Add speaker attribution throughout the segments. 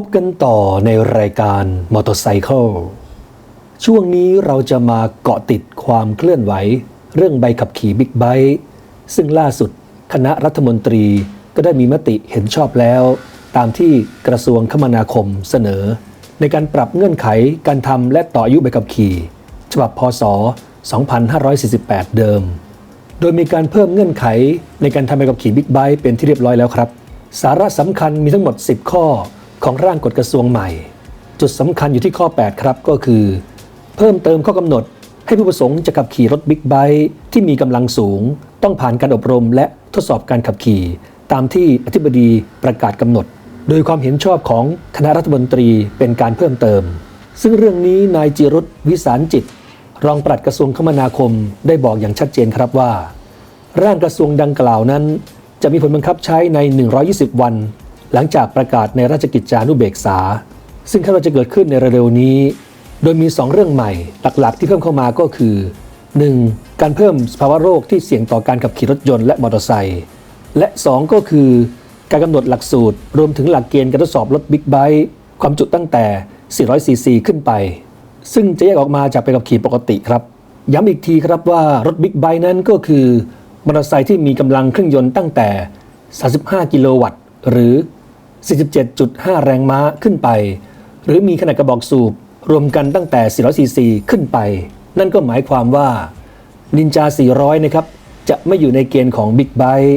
Speaker 1: พบกันต่อในรายการมอเตอร์ไซค์ช่วงนี้เราจะมาเกาะติดความเคลื่อนไหว เรื่องใบขับขี่บิ๊กไบค์ซึ่งล่าสุดคณะรัฐมนตรีก็ได้มีมติเห็นชอบแล้ว ตามที่กระทรวงคมนาคมเสนอ ในการปรับเงื่อนไขการทำและต่ออายุใบขับขี่ ฉบับพศ 2548 เดิม โดยมีการเพิ่มเงื่อนไขในการทำใบขับขี่บิ๊กไบค์เป็นที่เรียบร้อยแล้วครับ สาระสำคัญมีทั้งหมด 10 ข้อ ของร่างกฎกระทรวงใหม่ จุดสำคัญอยู่ที่ข้อ 8 ครับก็คือ เพิ่มเติมข้อกำหนด ให้ผู้ประสงค์จะขับขี่รถบิ๊กไบค์ที่มีกำลังสูง ต้องผ่านการอบรมและทดสอบการขับขี่ ตามที่อธิบดีประกาศกำหนด โดยความเห็นชอบของคณะรัฐมนตรีเป็นการเพิ่มเติม ซึ่งเรื่องนี้นายจิรุตวิสารจิต รองปลัดกระทรวงคมนาคมได้บอกอย่างชัดเจนครับว่า ร่างกระทรวงดังกล่าวนั้น จะมีผลบังคับใช้ใน 120 วัน หลังจากประกาศในราชกิจจานุเบกษา ซึ่งคาดว่าจะเกิดขึ้นในเร็วๆนี้ โดยมี 2 เรื่องใหม่หลักๆ ที่เพิ่มเข้ามาก็คือ 1. การเพิ่มสภาวะโรคที่เสี่ยงต่อการขับขี่รถยนต์และมอเตอร์ไซค์และ 2 ก็คือ การกำหนดหลักสูตร รวมถึงหลักเกณฑ์การทดสอบรถบิ๊กไบค์ความจุตั้งแต่ 400 ซีซีขึ้นไป ซึ่งจะแยกออกมาจากไปกับขี่ปกติครับ ย้ำอีกทีครับว่ารถบิ๊กไบค์นั้นก็คือมอเตอร์ไซค์ที่มีกำลังเครื่องยนต์ตั้งแต่ 35 กิโลวัตต์ หรือ 47.5 แรงม้าขึ้นไป หรือมีขนาดกระบอกสูบรวมกันตั้งแต่ 400 ซีซีขึ้นไป นั่นก็หมายความว่านินจา 400 นะครับ จะไม่อยู่ในเกณฑ์ของ Big b i t e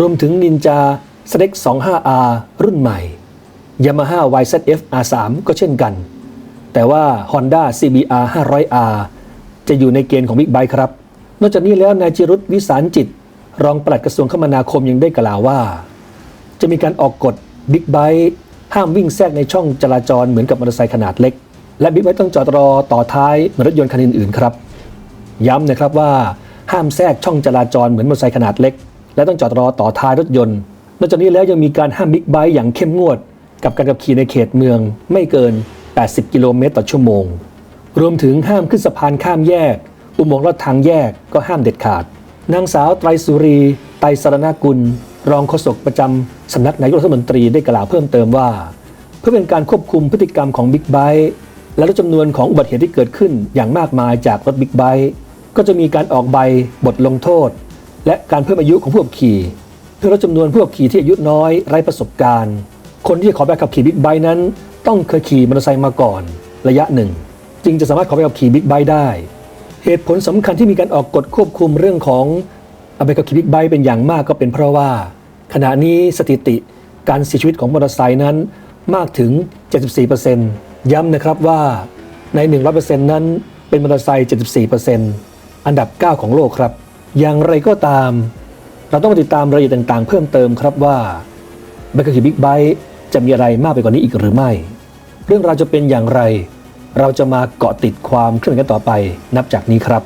Speaker 1: รวมถึงนินจา s l e c 25R รุ่นใหม่ Yamaha YZF R3 ก็เช่นกัน แต่ว่า Honda CBR 500R จะอยู่ในเกณฑ์ของ Big b i t e ครับ นอกจากนี้แล้วนายจิรุตวิสารจิต รองปลัดกระทรวงคมนาคมยังได้กล่าวว่า จะมีการออกกฎ บิ๊กไบค์ห้ามวิ่งแทรกในช่องจราจรเหมือนกับมอเตอร์ไซค์ขนาดเล็ก และบิ๊กไบค์ต้องจอดรอต่อท้ายเหมือนรถยนต์คันอื่นๆครับ ย้ำนะครับว่าห้ามแทรกช่องจราจรเหมือนมอเตอร์ไซค์ขนาดเล็ก และต้องจอดรอต่อท้ายรถยนต์นอกจากนี้แล้วยังมีการห้ามบิ๊กไบค์อย่างเข้มงวด กับการขับขี่ในเขตเมืองไม่เกิน 80 กิโลเมตรต่อชั่วโมง รวมถึงห้ามขึ้นสะพานข้ามแยก อุโมงค์ลอดทางแยกก็ห้ามเด็ดขาด นางสาวไตรสุรี ไตรสรณกุล รองโฆษกประจำสำนักนายกรัฐมนตรีได้กล่าวเพิ่มเติมว่า เพื่อเป็นการควบคุมพฤติกรรมของบิ๊กไบค์และลดจำนวนของอุบัติเหตุที่เกิดขึ้นอย่างมากมายจากรถบิ๊กไบค์ก็จะมีการออกใบบทลงโทษ และการเพิ่มอายุของผู้ขับขี่ เพื่อลดจำนวนผู้ขับขี่ที่อายุน้อยไร้ประสบการณ์ คนที่จะขอใบขับขี่บิ๊กไบค์นั้น ต้องเคยขี่มอเตอร์ไซค์มาก่อน ระยะหนึ่ง จึงจะสามารถขอใบขับขี่บิ๊กไบค์ได้ เหตุผลสำคัญที่มีการออกกฎควบคุมเรื่องของ ใบขับขี่บิ๊กไบค์เป็นอย่างมากก็เป็นเพราะว่า ขณะนี้สถิติการเสียชีวิตของมอเตอร์ไซค์นั้นมากถึง 74%ย้ำนะครับว่าใน 100%นั้นเป็นมอเตอร์ไซค์74%อันดับ 9 ของโลกครับ อย่างไรก็ตาม เราต้องติดตามรายละเอียดต่างๆ เพิ่มเติมครับว่าใบขับขี่บิ๊กไบค์จะมีอะไรมากไปกว่านี้อีกหรือไม่ เรื่องราวจะเป็นอย่างไร เราจะมาเกาะติดความเคลื่อนไหวกันต่อไป นับจากนี้ครับ